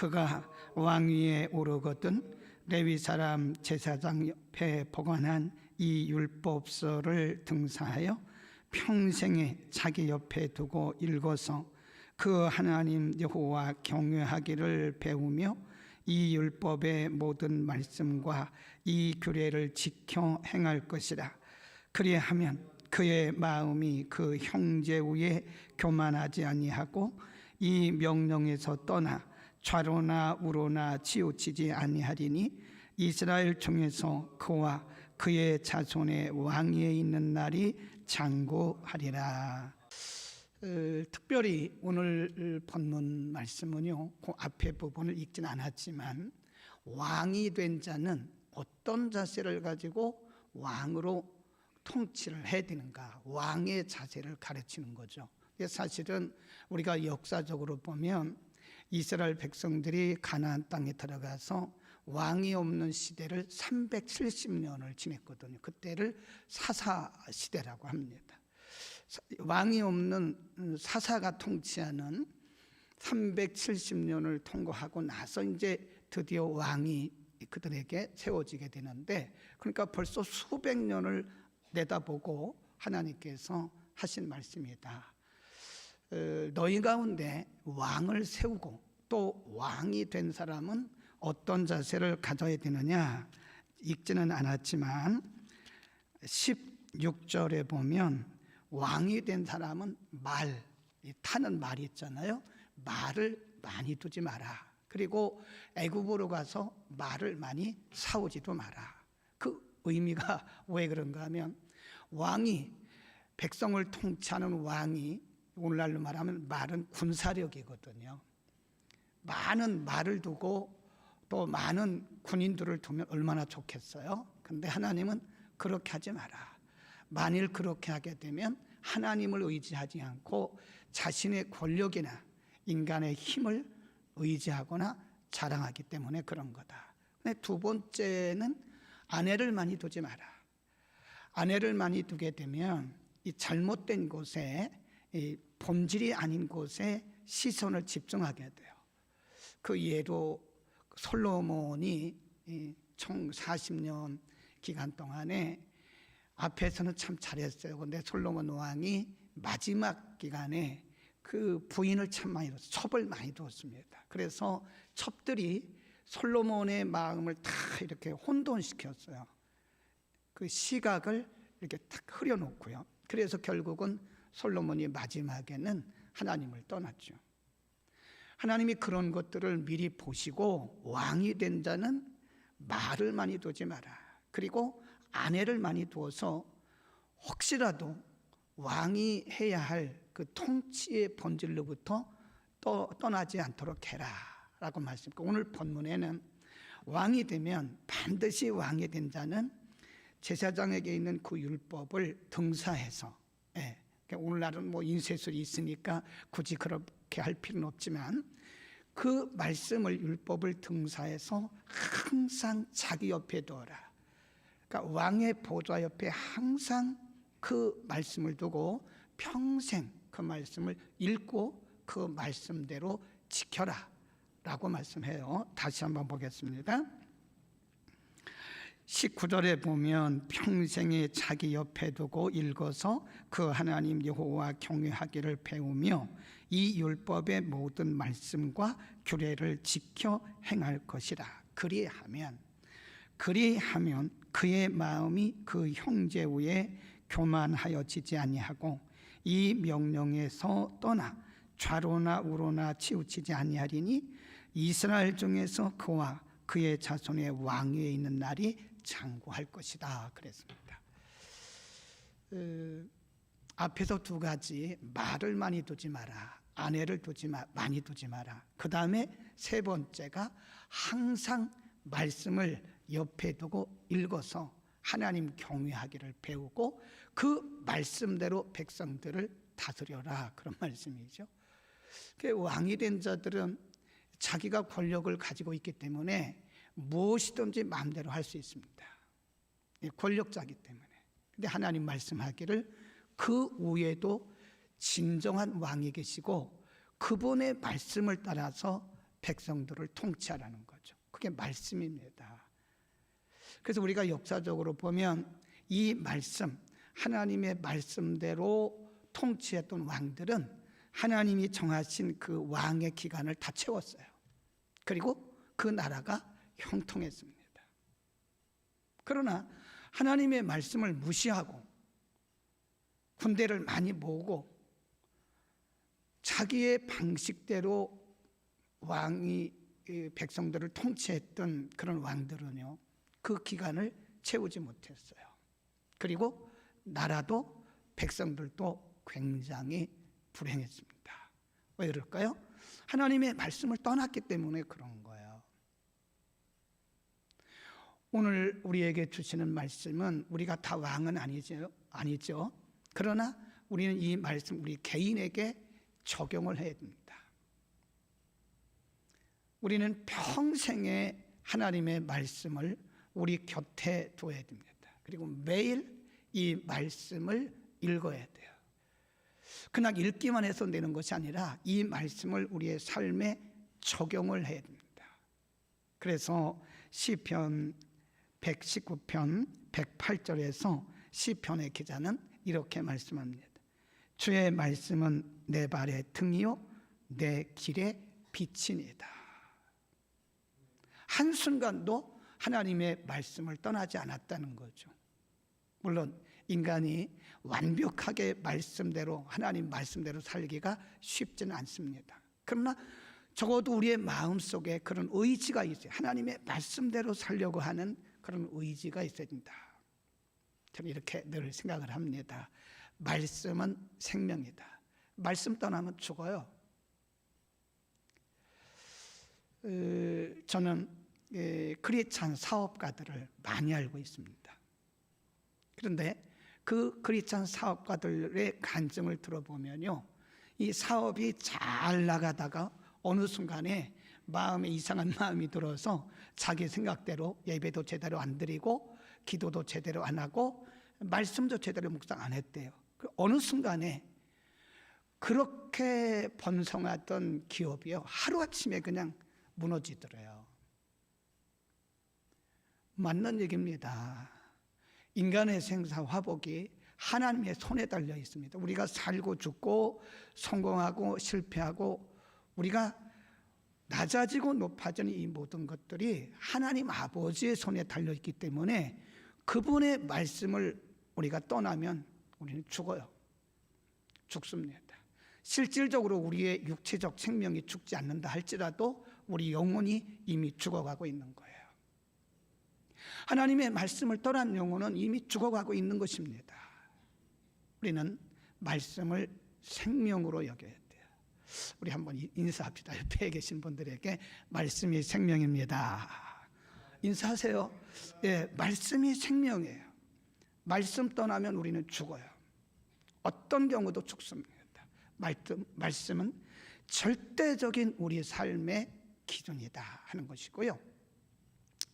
그가 왕위에 오르거든 레위 사람 제사장 옆에 보관한 이 율법서를 등사하여 평생에 자기 옆에 두고 읽어서 그 하나님 여호와 경외하기를 배우며 이 율법의 모든 말씀과 이 규례를 지켜 행할 것이라. 그리하면 그의 마음이 그 형제 위에 교만하지 아니하고 이 명령에서 떠나 좌로나 우로나 치우치지 아니하리니 이스라엘 중에서 그와 그의 자손의 왕위에 있는 날이 장구하리라. 어, 특별히 오늘 본문 말씀은요, 그 앞에 부분을 읽진 않았지만 왕이 된 자는 어떤 자세를 가지고 왕으로 통치를 해야 되는가, 왕의 자세를 가르치는 거죠. 사실은 우리가 역사적으로 보면 이스라엘 백성들이 가나안 땅에 들어가서 왕이 없는 시대를 370년을 지냈거든요. 그때를 사사 시대라고 합니다. 왕이 없는 사사가 통치하는 370년을 통과하고 나서 이제 드디어 왕이 그들에게 세워지게 되는데 그러니까 벌써 수백 년을 내다보고 하나님께서 하신 말씀이다. 어, 너희 가운데 왕을 세우고 또 왕이 된 사람은 어떤 자세를 가져야 되느냐 읽지는 않았지만 16절에 보면 왕이 된 사람은 말 타는 말이 있잖아요. 말을 많이 두지 마라. 그리고 애굽으로 가서 말을 많이 사오지도 마라. 그 의미가 왜 그런가 하면 왕이 백성을 통치하는 왕이 오늘날로 말하면 말은 군사력이거든요. 많은 말을 두고 또 많은 군인들을 두면 얼마나 좋겠어요? 근데 하나님은 그렇게 하지 마라. 만일 그렇게 하게 되면 하나님을 의지하지 않고 자신의 권력이나 인간의 힘을 의지하거나 자랑하기 때문에 그런 거다. 근데 두 번째는 아내를 많이 두지 마라. 아내를 많이 두게 되면 이 잘못된 곳에 이 본질이 아닌 곳에 시선을 집중하게 돼요. 그 예로 솔로몬이 총 40년 기간 동안에 앞에서는 참 잘했어요. 근데 솔로몬 왕이 마지막 기간에 그 부인을 참 많이 뒀어요. 첩을 많이 두었습니다. 그래서 첩들이 솔로몬의 마음을 다 이렇게 혼돈시켰어요. 그 시각을 이렇게 탁 흐려놓고요. 그래서 결국은 솔로몬이 마지막에는 하나님을 떠났죠. 하나님이 그런 것들을 미리 보시고 왕이 된 자는 말을 많이 두지 마라. 그리고 아내를 많이 두어서 혹시라도 왕이 해야 할 그 통치의 본질로부터 또 떠나지 않도록 해라. 라고 말씀. 오늘 본문에는 왕이 되면 반드시 왕이 된 자는 제사장에게 있는 그 율법을 등사해서 예, 오늘날은 뭐 인쇄술이 있으니까 굳이 그렇게 할 필요는 없지만 그 말씀을 율법을 등사해서 항상 자기 옆에 두어라. 그러니까 왕의 보좌 옆에 항상 그 말씀을 두고 평생 그 말씀을 읽고 그 말씀대로 지켜라. 라고 말씀해요. 다시 한번 보겠습니다. 19절에 보면 평생에 자기 옆에 두고 읽어서 그 하나님 여호와 경외하기를 배우며 이 율법의 모든 말씀과 규례를 지켜 행할 것이라. 그리하면 그리하면 그의 마음이 그 형제 위에 교만하여지지 아니하고 이 명령에서 떠나 좌로나 우로나 치우치지 아니하리니 이스라엘 중에서 그와 그의 자손의 왕위에 있는 날이 장구할 것이다 그랬습니다. 어, 앞에서 두 가지 말을 많이 두지 마라, 아내를 두지 마, 많이 두지 마라. 그 다음에 세 번째가 항상 말씀을 옆에 두고 읽어서 하나님 경외하기를 배우고 그 말씀대로 백성들을 다스려라 그런 말씀이죠. 그 왕이 된 자들은 자기가 권력을 가지고 있기 때문에 무엇이든지 마음대로 할 수 있습니다. 권력자기 때문에. 근데 하나님 말씀하기를 그 위에도 진정한 왕이 계시고 그분의 말씀을 따라서 백성들을 통치하라는 거죠. 그게 말씀입니다. 그래서 우리가 역사적으로 보면 이 말씀, 하나님의 말씀대로 통치했던 왕들은 하나님이 정하신 그 왕의 기간을 다 채웠어요. 그리고 그 나라가 형통했습니다. 그러나 하나님의 말씀을 무시하고 군대를 많이 모으고 자기의 방식대로 왕이 백성들을 통치했던 그런 왕들은요, 그 기간을 채우지 못했어요. 그리고 나라도 백성들도 굉장히 불행했습니다. 왜 그럴까요? 하나님의 말씀을 떠났기 때문에 그런 거예요. 오늘 우리에게 주시는 말씀은 우리가 다 왕은 아니죠. 아니죠. 그러나 우리는 이 말씀 우리 개인에게 적용을 해야 됩니다. 우리는 평생에 하나님의 말씀을 우리 곁에 둬야 됩니다. 그리고 매일 이 말씀을 읽어야 돼요. 그냥 읽기만 해서 되는 것이 아니라 이 말씀을 우리의 삶에 적용을 해야 됩니다. 그래서 시편 119편 108절에서 시편의 기자는 이렇게 말씀합니다. 주의 말씀은 내 발의 등이요 내 길의 빛이니다. 한순간도 하나님의 말씀을 떠나지 않았다는 거죠. 물론 인간이 완벽하게 말씀대로 하나님 말씀대로 살기가 쉽지는 않습니다. 그러나 적어도 우리의 마음 속에 그런 의지가 있어요. 하나님의 말씀대로 살려고 하는 그런 의지가 있어야 된다. 저는 이렇게 늘 생각을 합니다. 말씀은 생명이다. 말씀 떠나면 죽어요. 저는 크리스찬 사업가들을 많이 알고 있습니다. 그런데 그 크리스찬 사업가들의 간증을 들어보면요. 이 사업이 잘 나가다가 어느 순간에 마음에 이상한 마음이 들어서 자기 생각대로 예배도 제대로 안 드리고 기도도 제대로 안 하고 말씀도 제대로 묵상 안 했대요. 그 어느 순간에 그렇게 번성하던 기업이요. 하루아침에 그냥 무너지더래요. 맞는 얘기입니다. 인간의 생사 화복이 하나님의 손에 달려 있습니다. 우리가 살고 죽고 성공하고 실패하고 우리가 낮아지고 높아지는 이 모든 것들이 하나님 아버지의 손에 달려 있기 때문에 그분의 말씀을 우리가 떠나면 우리는 죽어요. 죽습니다. 실질적으로 우리의 육체적 생명이 죽지 않는다 할지라도 우리 영혼이 이미 죽어가고 있는 거예요. 하나님의 말씀을 떠난 영혼은 이미 죽어가고 있는 것입니다. 우리는 말씀을 생명으로 여겨야. 우리 한번 인사합시다. 옆에 계신 분들에게 말씀이 생명입니다. 인사하세요. 예, 말씀이 생명이에요. 말씀 떠나면 우리는 죽어요. 어떤 경우도 죽습니다. 말씀, 말씀은 절대적인 우리 삶의 기준이다 하는 것이고요.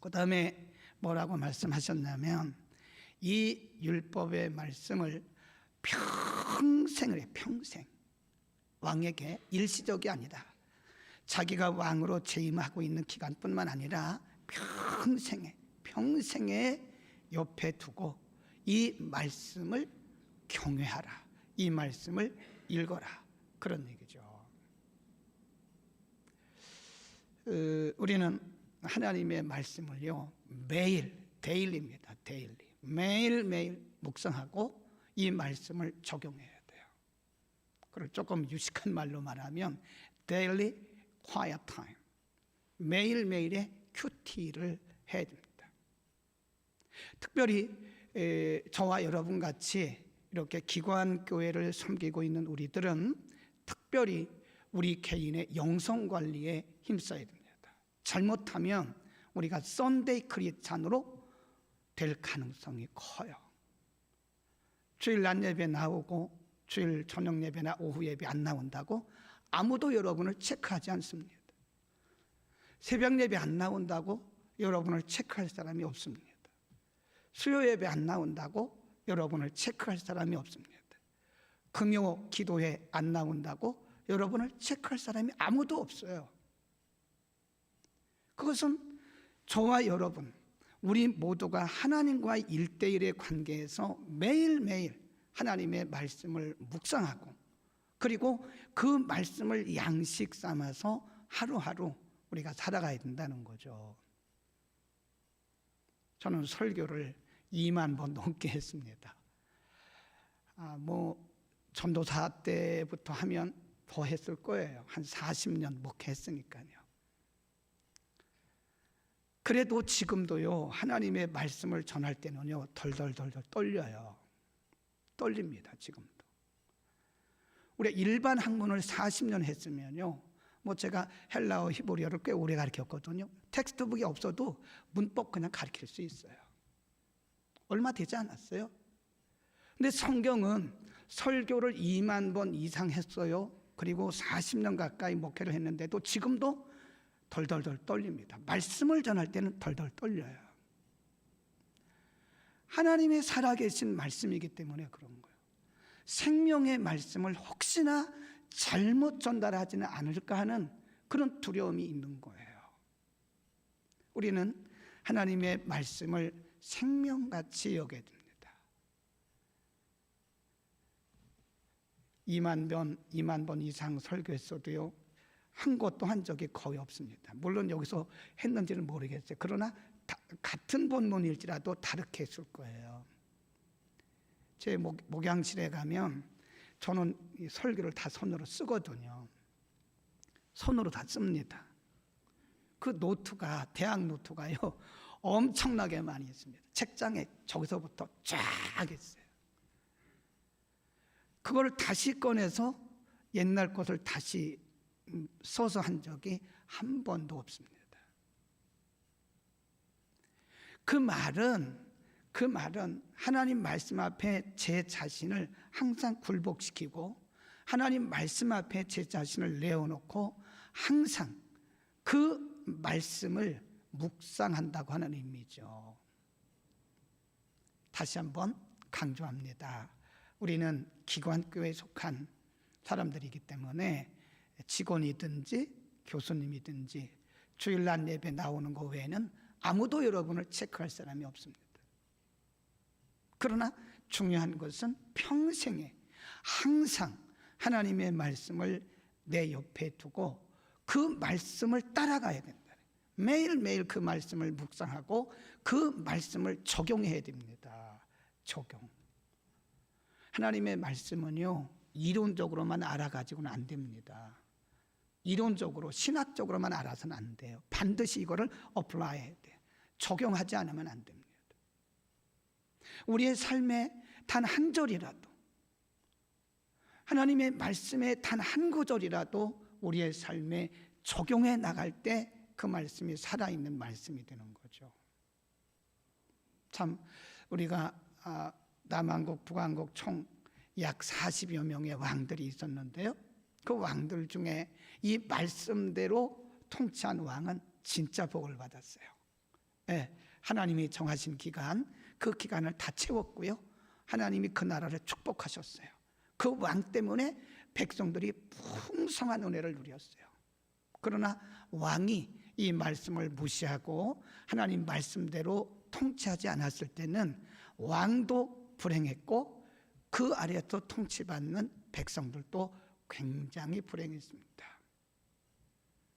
그 다음에 뭐라고 말씀하셨냐면 이 율법의 말씀을 평생을 해 평생 왕에게 일시적이 아니다. 자기가 왕으로 재임하고 있는 기간뿐만 아니라 평생에 평생에 옆에 두고 이 말씀을 경외하라. 이 말씀을 읽어라. 그런 얘기죠. 어, 우리는 하나님의 말씀을요 매일 데일리입니다. 데일리 매일 매일 묵상하고 이 말씀을 적용해야 돼요. 그걸 조금 유식한 말로 말하면 daily quiet time 매일 매일의 큐티를 해야 됩니다. 특별히 에, 저와 여러분 같이 이렇게 기관 교회를 섬기고 있는 우리들은 특별히 우리 개인의 영성 관리에 힘써야 됩니다. 잘못하면 우리가 썬데이 크리스찬으로 될 가능성이 커요. 주일 낮 예배 나오고 주일 저녁 예배나 오후 예배 안 나온다고 아무도 여러분을 체크하지 않습니다. 새벽 예배 안 나온다고 여러분을 체크할 사람이 없습니다. 수요 예배 안 나온다고 여러분을 체크할 사람이 없습니다. 금요 기도회 안 나온다고 여러분을 체크할 사람이 아무도 없어요. 그것은 저와 여러분, 우리 모두가 하나님과 일대일의 관계에서 매일매일 하나님의 말씀을 묵상하고 그리고 그 말씀을 양식 삼아서 하루하루 우리가 살아가야 된다는 거죠. 저는 설교를 2만 번 넘게 했습니다. 아, 뭐 전도사 때부터 하면 더 했을 거예요. 한 40년 목회했으니까요. 그래도 지금도요 하나님의 말씀을 전할 때는요 덜덜덜덜 떨려요. 떨립니다 지금도. 우리 일반 학문을 40년 했으면요 뭐 제가 헬라어 히브리어를 꽤 오래 가르쳤거든요. 텍스트북이 없어도 문법 그냥 가르칠 수 있어요. 얼마 되지 않았어요. 근데 성경은 설교를 2만 번 이상 했어요. 그리고 40년 가까이 목회를 했는데도 지금도 덜덜덜 떨립니다. 말씀을 전할 때는 덜덜 떨려요. 하나님의 살아계신 말씀이기 때문에 그런 거예요. 생명의 말씀을 혹시나 잘못 전달하지는 않을까 하는 그런 두려움이 있는 거예요. 우리는 하나님의 말씀을 생명같이 여겨야 됩니다. 2만 번, 2만 번 이상 설교했어도요. 한 것도 한 적이 거의 없습니다. 물론 여기서 했는지는 모르겠어요. 그러나 다, 같은 본문일지라도 다르게 했을 거예요. 제 목, 목양실에 가면 저는 이 설교를 다 손으로 쓰거든요. 손으로 다 씁니다. 그 노트가 대학 노트가요 엄청나게 많이 있습니다. 책장에 저기서부터 쫙 있어요. 그걸 다시 꺼내서 옛날 것을 다시 음, 써서 한 적이 한 번도 없습니다. 그 말은 그 말은 하나님 말씀 앞에 제 자신을 항상 굴복시키고 하나님 말씀 앞에 제 자신을 내어놓고 항상 그 말씀을 묵상한다고 하는 의미죠. 다시 한번 강조합니다. 우리는 기관교회에 속한 사람들이기 때문에 직원이든지 교수님이든지 주일날 예배 나오는 것 외에는 아무도 여러분을 체크할 사람이 없습니다. 그러나 중요한 것은 평생에 항상 하나님의 말씀을 내 옆에 두고 그 말씀을 따라가야 된다. 매일매일 그 말씀을 묵상하고 그 말씀을 적용해야 됩니다. 적용. 하나님의 말씀은요, 이론적으로만 알아가지고는 안 됩니다. 이론적으로, 신학적으로만 알아서는 안 돼요. 반드시 이거를 어플라이 해야 돼요. 적용하지 않으면 안 됩니다. 우리의 삶에 단 한 절이라도, 하나님의 말씀에 단 한 구절이라도 우리의 삶에 적용해 나갈 때 그 말씀이 살아있는 말씀이 되는 거죠. 참, 우리가 아, 남한국, 북한국 총 약 40여 명의 왕들이 있었는데요. 그 왕들 중에 이 말씀대로 통치한 왕은 진짜 복을 받았어요. 네, 하나님이 정하신 기간, 그 기간을 다 채웠고요. 하나님이 그 나라를 축복하셨어요. 그 왕 때문에 백성들이 풍성한 은혜를 누렸어요. 그러나 왕이 이 말씀을 무시하고 하나님 말씀대로 통치하지 않았을 때는 왕도 불행했고 그 아래에서 통치받는 백성들도 굉장히 불행했습니다.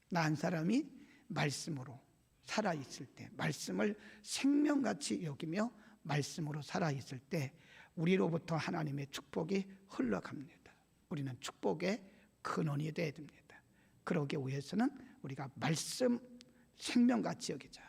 나 한 사람이 말씀으로 살아 있을 때, 말씀을 생명같이 여기며 말씀으로 살아 있을 때 우리로부터 하나님의 축복이 흘러갑니다. 우리는 축복의 근원이 되어야 됩니다. 그러기 위해서는 우리가 말씀 생명같이 여기자.